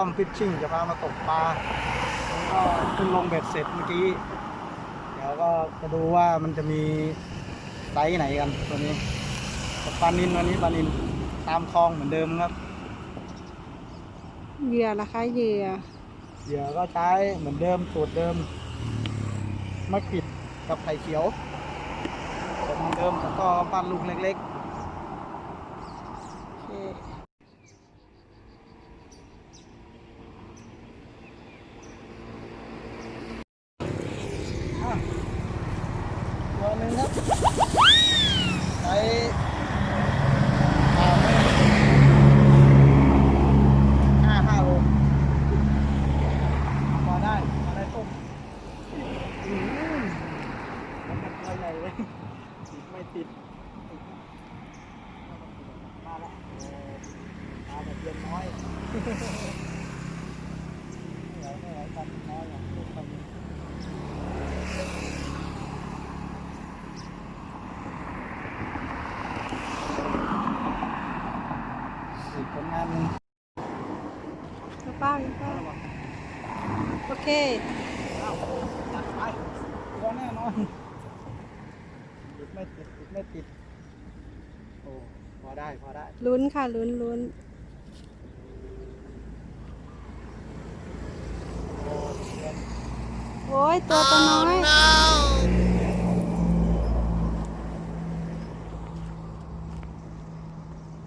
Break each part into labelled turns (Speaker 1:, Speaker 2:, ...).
Speaker 1: ป้อมฟิชชิ่งจะพามาตกปลาแล้วก็ขึ้นลงเบ็ดเสร็จเมื่อกี้ เดี๋ยวก็จะดูว่ามันจะมีไซส์ไหนกันตัวนี้ปลานินวันนี้ปลานินตามคลองเหมือนเดิมครับ
Speaker 2: เหยื่อละคะเหยื่อ
Speaker 1: เหยื่อก็ใช้เหมือนเดิมสูตรเดิมมะกิดกับไข่เขียวเหมือนเดิมแล้วก็ปั้นลูกเล็กๆอะตัวห นึ่งครับใช้ห้าห้าโลพอได้พอได้ต้มอืมมันตัวใหญ่เลยติดไม่ติดมาแล้วมาแบบเย็นน้อยไม่ไหวไม่ไหวกันน้อยอะลูกคนนี้อีกผลงานหนึ่ง
Speaker 2: แล้วป้าแล้วป้าโอ เค
Speaker 1: อ้าวจัดไปตัวแน่นอนติดไม่ติดติดไม่ติด โอ้พอได้พอได้
Speaker 2: ลุ้นค่ะลุ้นลุ้น
Speaker 1: โอ้เยี่ยม
Speaker 2: โอ้ยตัวตัวน้อย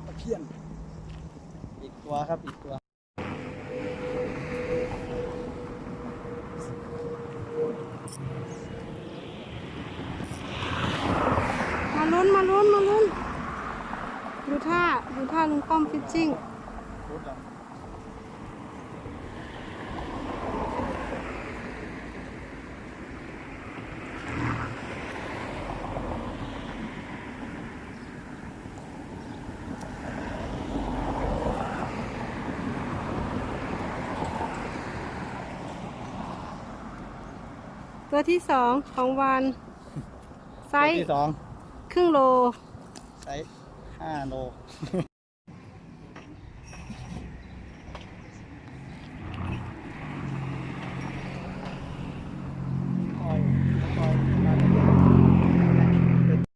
Speaker 1: ตะเพียนอีกตัวครับอีกตัว
Speaker 2: มา ลุ้นมาลุ้นมาลุ้นดูท่าดูท่าลุงป้อมฟิชชิ่งตัวที่สองของวันไซส์
Speaker 1: ที่สอง
Speaker 2: ครึ่งโล
Speaker 1: ไซส์ห้าโล คอยคอยมาเรื่อยๆ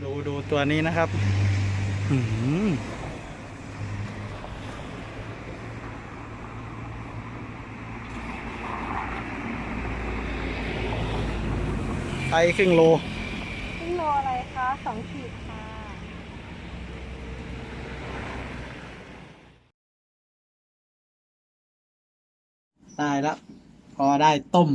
Speaker 1: ดูดูตัวนี้นะครับหืมไซส์ครึ่งโล
Speaker 2: ครึ่งโลอะไรคะสองขีดค่ะ
Speaker 1: ได้แล้ว พอได้ต้ม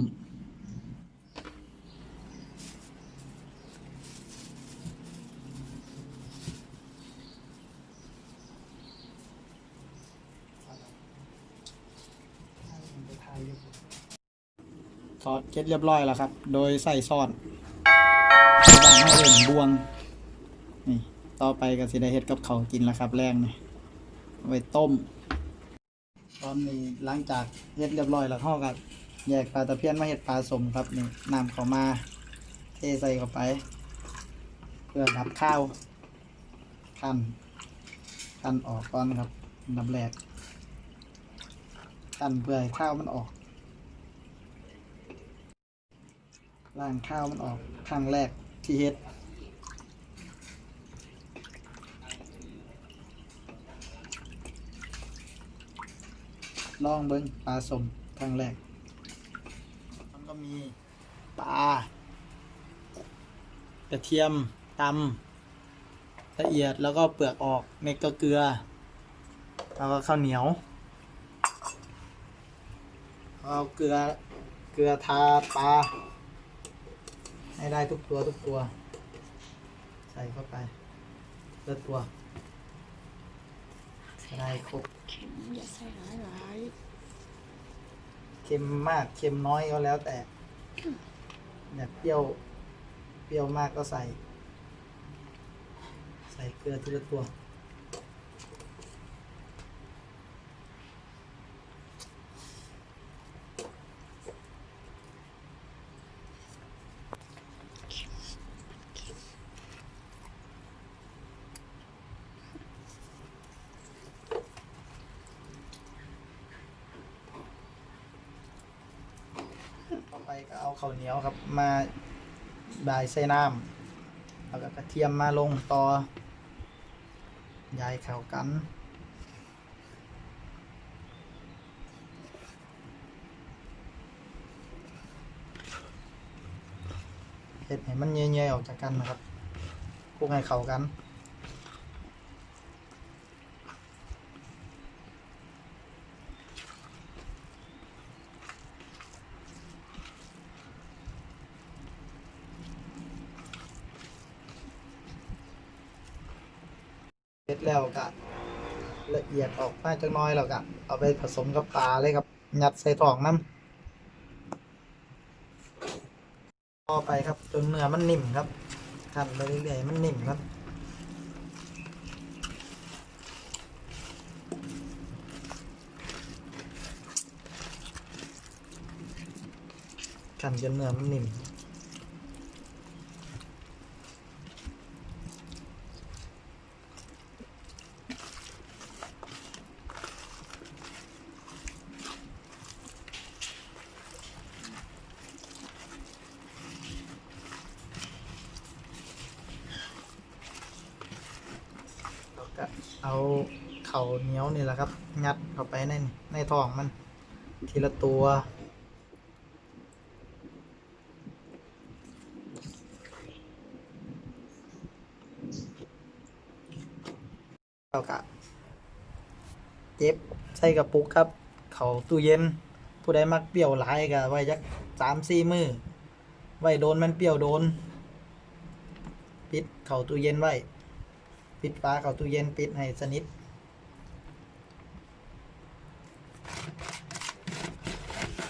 Speaker 1: ซอสเก็ตเรียบร้อยแล้วครับ โดยใส่ซอสบางให้เห็นบวง นี่ต่อไปก็สิได้เฮ็ดกับเขาวกินแล้วครับ แรงนี่เอาไว้ต้ม ตอนนี้หลังจากเฮ็ดเรียบร้อยแล้วเขาก็แยกปลาตะเพียนมาเฮ็ดปลาสมครับนี่นำเขามาเทใส่เข้าไป เพื่อดับข้าวขั้นขั้นออกก่อนครับนดับแรกขั้นเพื่อให้ข้าวมันออก ล้างข้าวมันออกครั้งแรกที่เฮ็ดลองเบิ้งปลาสมครั้งแรก มันก็มีปลากระเทียมตำละเอียดแล้วก็เปลือกออกเม็ดก็เกลือ แล้วก็ข้าวเหนียวเอาเกลือเกลือทาปลา ให้ได้ทุกตัวทุกตัว ใส่เข้าไปเลือตัวจะได้ครบ
Speaker 2: เข็มอย่าใส่หลายหลาย
Speaker 1: เค็มมากเค็มน้อยก็แล้วแต่แบบเปรี้ยวเปรี้ยวมากก็ใส่ ใส่เกลือทีละตัว พ เอาข้าวเหนียวครับมาบายใส่น้ำแล้วก็กระเทียมมาลงต่อยายเข้ากันเห็ดให้มันเย่ๆออกจากกันนะครับคลุกให้เข้ากัน เสร็จแล้วก็ละเอียดออกมาจักหน้อยแล้วก็เอาไปผสมกับปลาเลยครับยัดใส่ท้องน้ำต่อไปครับจนเนื้อมันนิ่มครับคั่นไปเรื่อยๆมันนิ่มครับคั่นจนเนื้อมันนิ่ม เอาเข่าเหนียวนี่แหละครับ งัดเข้าไปในในท้องมัน ทีละตัวแล้วก็เจ็บใส่กระปุกครับ เข่าตู้เย็น ผู้ใดมักเปรี้ยวหลายก็ไว้จักสามสี่มือไว้โดนมันเปรี้ยวโดน ปิดเข่าตู้เย็นไว้ ปิดฝาเข้าตู้เย็นปิดให้สนิท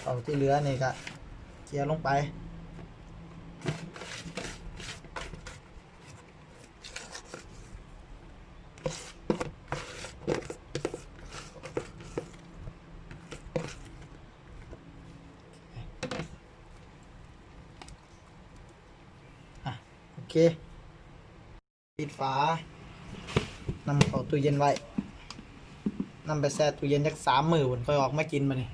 Speaker 1: เอาที่เหลือนี่ก็เคลียร์ลงไปโอเค ปิดฝา นำเข้าตู้เย็นไว้นำไปแช่ตู้เย็นจักสามมือผนค่อยออกมากินมานี่